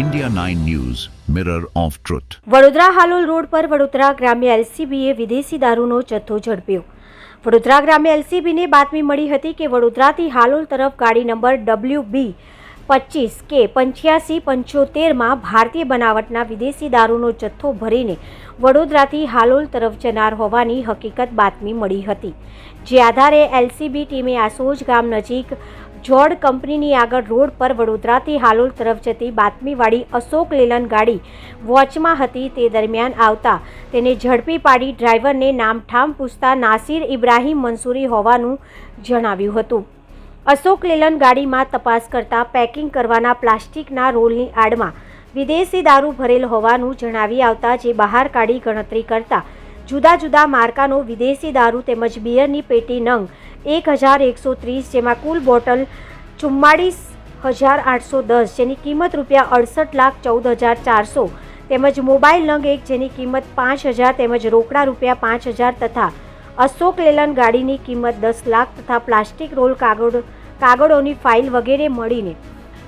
India 9 news mirror of truth Vadodara Halol road પર વડોદરા ગ્રામ્ય એલસીબીએ વિદેશી દારૂનો જથ્થો ઝડપ્યો. વડોદરા ગ્રામ્ય એલસીબીને બાતમી મળી હતી કે વડોદરાથી હાલોલ તરફ ગાડી નંબર ડબલ્યુ બી પચીસ કે પંચ્યાસી પંચોતેરમાં ભારતીય બનાવટના વિદેશી દારૂનો જથ્થો ભરીને વડોદરાથી હાલોલ તરફ જનાર હોવાની હકીકત બાતમી મળી હતી. જે આધારે એલસીબી ટીમે આસોજ ગામ નજીક જોડ કંપનીની આગળ રોડ પર વડોદરાથી હાલોલ તરફ જતી બાતમીવાળી અશોક લેલન ગાડી વોચમાં હતી તે દરમિયાન આવતા તેને ઝડપી પાડી ડ્રાઈવરને નામઠામ પૂછતા નાસિર ઇબ્રાહીમ મંસૂરી હોવાનું જણાવ્યું હતું. અશોક લેલન ગાડીમાં તપાસ કરતા પેકિંગ કરવાના પ્લાસ્ટિકના રોલની આડમાં વિદેશી દારૂ ભરેલ હોવાનું જણાવી આવતા જે બહાર કાઢી ગણતરી કરતા જુદા જુદા માર્કાનો વિદેશી દારૂ તેમજ બિયરની પેટી નંગ એક હજાર એકસો ત્રીસ, જેમાં કુલ બોટલ ચુમ્માળીસ હજાર આઠસો દસ, જેની કિંમત રૂપિયા અડસઠ લાખ ચૌદ હજાર ચારસો, તેમજ મોબાઈલ નંગ એક, જેની કિંમત પાંચ હજાર, તેમજ રોકડા રૂપિયા પાંચ હજાર તથા અશોક લેલન ગાડીની કિંમત દસ લાખ તથા પ્લાસ્ટિક રોલ કાગળ, કાગળોની ફાઇલ વગેરે મળીને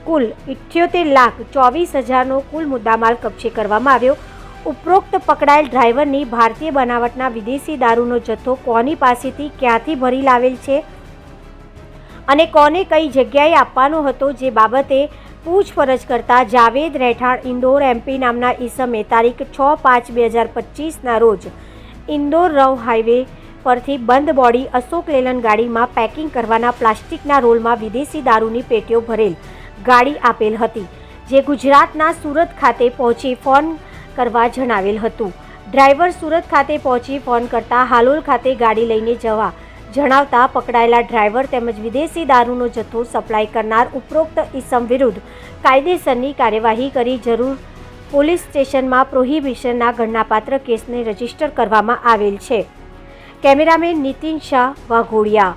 કુલ ઇઠ્યોતેર લાખ ચોવીસ હજારનો કુલ મુદ્દામાલ કબજે કરવામાં આવ્યો. ઉપરોક્ત પકડાયેલ ડ્રાઈવરની ભારતીય બનાવટના વિદેશી દારૂનો જથ્થો કોની પાસેથી ક્યાંથી ભરી લાવેલ છે? અને કોને કઈ જગ્યાએ આપવાનો હતો જે બાબતે પૂછપરછ કરતા જાવેદ રહેઠાણ ઇન્દોર એમપી નામના ઈસમે તારીખ છ પાંચ બે હજાર પચીસના રોજ ઇન્દોર રવ હાઈવે પરથી બંધ બોડી અશોક લેલન ગાડીમાં પેકિંગ કરવાના પ્લાસ્ટિકના રોલમાં વિદેશી દારૂની પેટીઓ ભરેલ ગાડી આપેલ હતી, જે ગુજરાતના સુરત ખાતે પહોંચી ફોન કરવા જણાવેલ હતું. ડ્રાઈવર સુરત ખાતે પહોંચી ફોન કરતા હાલોલ ખાતે ગાડી લઈને જવા જણાવતા પકડાયેલા ડ્રાઈવર તેમજ વિદેશી દારૂનો જથ્થો સપ્લાય કરનાર ઉપરોક્ત ઇસમ વિરુદ્ધ કાયદેસરની કાર્યવાહી કરી જરૂર પોલીસ સ્ટેશનમાં પ્રોહિબિશનના ગણનાપાત્ર કેસને રજિસ્ટર કરવામાં આવેલ છે. કેમેરામેન નીતિન શાહ, વાઘોડિયા.